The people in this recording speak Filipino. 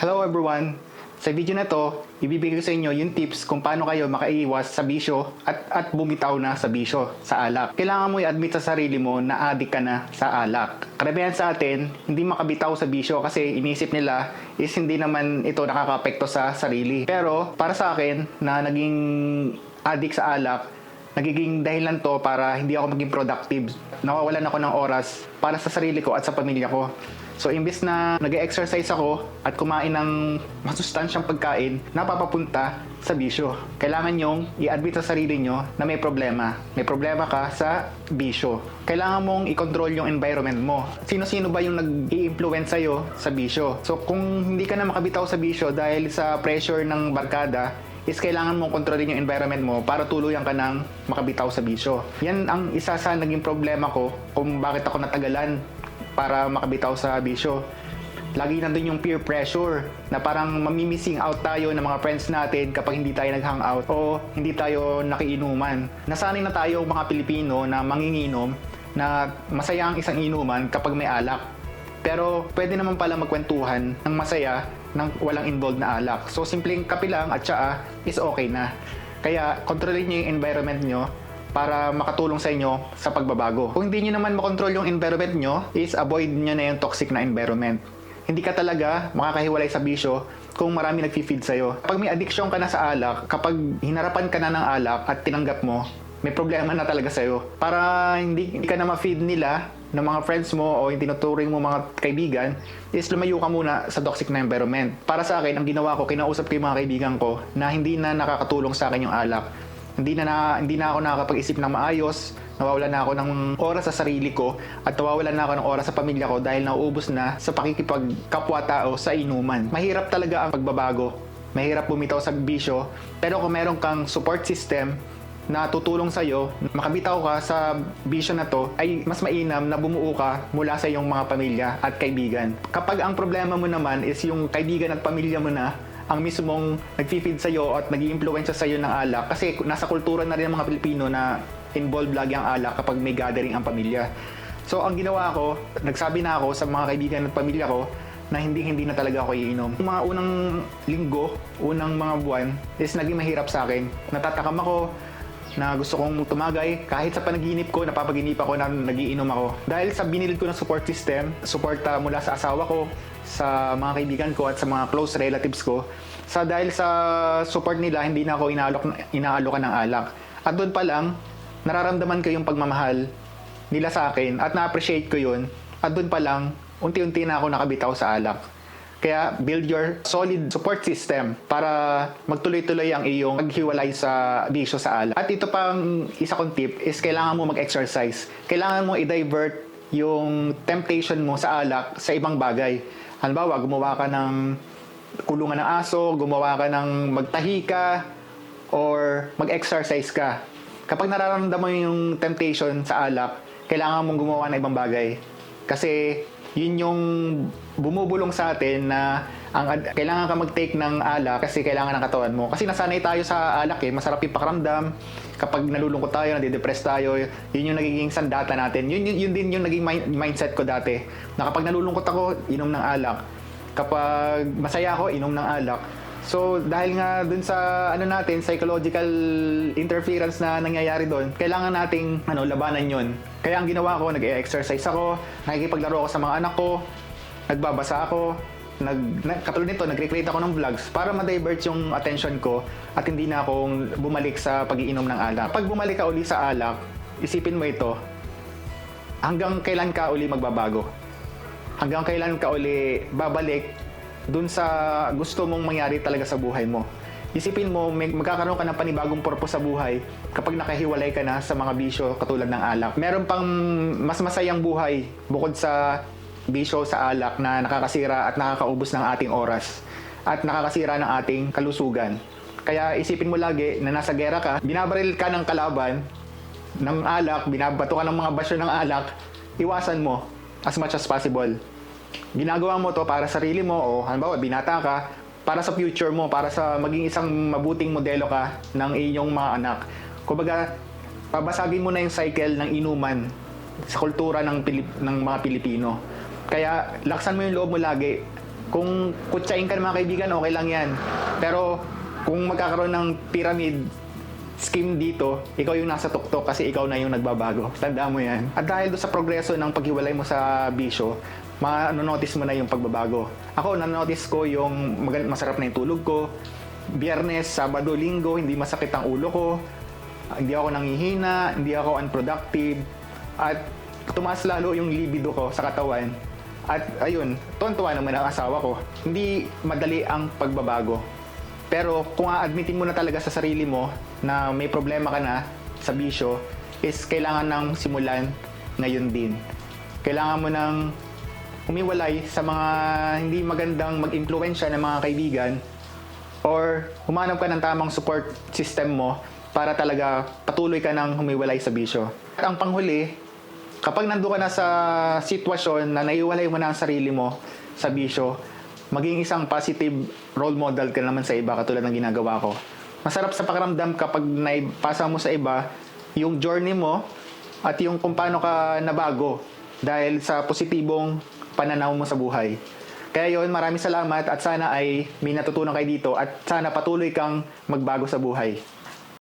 Hello everyone! Sa video na to, ibibigay ko sa inyo yung tips kung paano kayo makaiwas sa bisyo at, at bumitaw na sa bisyo, sa alak. Kailangan mo i-admit sa sarili mo na addict ka na sa alak. Karamihan sa atin, hindi makabitaw sa bisyo kasi inisip nila is hindi naman ito nakaka-apekto sa sarili. Pero para sa akin na naging addict sa alak, nagiging dahilan to para hindi ako maging productive. Nawawalan ako ng oras para sa sarili ko at sa pamilya ko. So, imbis na nag-exercise ako at kumain ng masustansyang pagkain, napapapunta sa bisyo. Kailangan nyong i-admit sa sarili nyo na may problema. May problema ka sa bisyo. Kailangan mong i-control yung environment mo. Sino-sino ba yung nag-i-influence sa'yo sa bisyo? So, kung hindi ka na makabitaw sa bisyo dahil sa pressure ng barkada, is kailangan mong kontrolin yung environment mo para tuluyan ka ng makabitaw sa bisyo. Yan ang isa sa naging problema ko kung bakit ako natagalan para makabitaw sa bisyo. Lagi nandun yung peer pressure na parang mamimissing out tayo ng mga friends natin kapag hindi tayo nag-hangout o hindi tayo nakiinuman. Nasanay na tayo mga Pilipino na manginginom na masaya ang isang inuman kapag may alak. Pero pwede naman pala magkwentuhan ng masaya nang walang involved na alak. So simpleng kape lang at tsaa is okay na. Kaya kontrolin nyo yung environment nyo para makatulong sa inyo sa pagbabago. Kung hindi nyo naman makontrol yung environment nyo, is avoid nyo na yung toxic na environment. Hindi ka talaga makakahiwalay sa bisyo kung marami nag-feed sa'yo. Kapag may addiction ka na sa alak, kapag hinarapan ka na ng alak at tinanggap mo, may problema na talaga sa'yo. Para hindi, hindi ka na ma-feed nila ng mga friends mo o yung tinuturing mo mga kaibigan, is lumayo ka muna sa toxic na environment. Para sa akin, ang ginawa ko, kinausap ko yung mga kaibigan ko na hindi na nakakatulong sa akin yung alak. Hindi na, na hindi na ako nakakapag-isip ng maayos, nawawala na ako ng oras sa sarili ko at nawawala na ako ng oras sa pamilya ko dahil nauubos na sa pakikipagkapwa-tao sa inuman. Mahirap talaga ang pagbabago. Mahirap bumitaw sa bisyo, pero kung meron kang support system na tutulong sa'yo, makabitaw ka sa bisyo na to, ay mas mainam na bumuo ka mula sa iyong mga pamilya at kaibigan. Kapag ang problema mo naman is yung kaibigan at pamilya mo na ang mismong nag-feed sa'yo at nag iimpluwensya sa'yo ng alak kasi nasa kultura na rin ng mga Pilipino na involved lagi ang alak kapag may gathering ang pamilya. So ang ginawa ko, nagsabi na ako sa mga kaibigan at pamilya ko na hindi hindi na talaga ako iinom. Yung mga unang linggo, unang mga buwan is naging mahirap sa akin. Natatakam ako, na gusto kong tumagay. Kahit sa panaginip ko, napapaginip ako na nagiinom ako. Dahil sa binilid ko ng support system, suporta mula sa asawa ko, sa mga kaibigan ko at sa mga close relatives ko. Sa dahil sa support nila, hindi na ako inaalok, inaalokan ng alak. At doon pa lang, nararamdaman ko yung pagmamahal nila sa akin at na-appreciate ko yun. At doon pa lang, unti-unti na ako nakabitaw sa alak. Kaya build your solid support system para magtuloy-tuloy ang iyong paghiwalay sa bisyo sa alak. At ito pang isa kong tip is kailangan mo mag-exercise. Kailangan mo i-divert yung temptation mo sa alak sa ibang bagay. Halimbawa, gumawa ka ng kulungan ng aso, gumawa ka ng magtahi ka, or mag-exercise ka. Kapag nararamdaman mo yung temptation sa alak, kailangan mong gumawa ng ibang bagay. Kasi yun yung bumubulong sa atin na ang kailangan ka mag-take ng alak kasi kailangan ng katawan mo. Kasi nasanay tayo sa alak eh, masarap yung pakiramdam. Kapag nalulungkot tayo, nadidepress tayo, yun yung nagiging sandata natin. Yun, yun, yun din yung naging mi- mindset ko dati. Na kapag nalulungkot ako, inom ng alak. Kapag masaya ako, inom ng alak. So, dahil nga dun sa ano natin, psychological interference na nangyayari doon, kailangan nating ano, labanan yun. Kaya ang ginawa ko, nag-exercise ako, nakikipaglaro ako sa mga anak ko, nagbabasa ako, nag, na, katulad nito, nag-recreate ako ng vlogs para ma-divert yung attention ko at hindi na akong bumalik sa pagiinom ng alak. Pag bumalik ka uli sa alak, isipin mo ito, hanggang kailan ka uli magbabago? Hanggang kailan ka uli babalik dun sa gusto mong mangyari talaga sa buhay mo. Isipin mo, may, magkakaroon ka ng panibagong purpose sa buhay kapag nakahiwalay ka na sa mga bisyo katulad ng alak. Meron pang mas masayang buhay bukod sa bisyo sa alak na nakakasira at nakakaubos ng ating oras at nakakasira ng ating kalusugan. Kaya isipin mo lagi na nasa gera ka, binabaril ka ng kalaban ng alak, binabato ka ng mga basyo ng alak, iwasan mo as much as possible ginagawa mo to para sa sarili mo o halimbawa binata ka para sa future mo, para sa maging isang mabuting modelo ka ng inyong mga anak. Kumbaga, pabasagin mo na yung cycle ng inuman sa kultura ng, Pilip, ng mga Pilipino. Kaya laksan mo yung loob mo lagi Kung kutsain ka ng mga kaibigan, okay lang yan. Pero kung magkakaroon ng pyramid scheme dito, ikaw yung nasa tuktok kasi ikaw na yung nagbabago. Tandaan mo yan. At dahil doon sa progreso ng paghiwalay mo sa bisyo, ma-notice mo na yung pagbabago. Ako, na-notice ko yung masarap na yung tulog ko. Biyernes, Sabado, Linggo, hindi masakit ang ulo ko. Hindi ako nangihina, hindi ako unproductive. At tumaas lalo yung libido ko sa katawan. At ayun, tuwan-tuwa naman ang asawa ko. Hindi madali ang pagbabago. Pero kung a-admitin mo na talaga sa sarili mo na may problema ka na sa bisyo, is kailangan ng simulan ngayon din. Kailangan mo ng umiwalay sa mga hindi magandang mag-impluensya ng mga kaibigan or humanap ka ng tamang support system mo para talaga patuloy ka ng humiwalay sa bisyo. At ang panghuli, kapag nandun ka na sa sitwasyon na naiwalay mo na ang sarili mo sa bisyo, maging isang positive role model ka naman sa iba katulad ng ginagawa ko. Masarap sa pakiramdam kapag naipasa mo sa iba yung journey mo at yung kung paano ka nabago dahil sa positibong pananaw mo sa buhay. Kaya yon maraming salamat at sana ay may natutunan kayo dito at sana patuloy kang magbago sa buhay.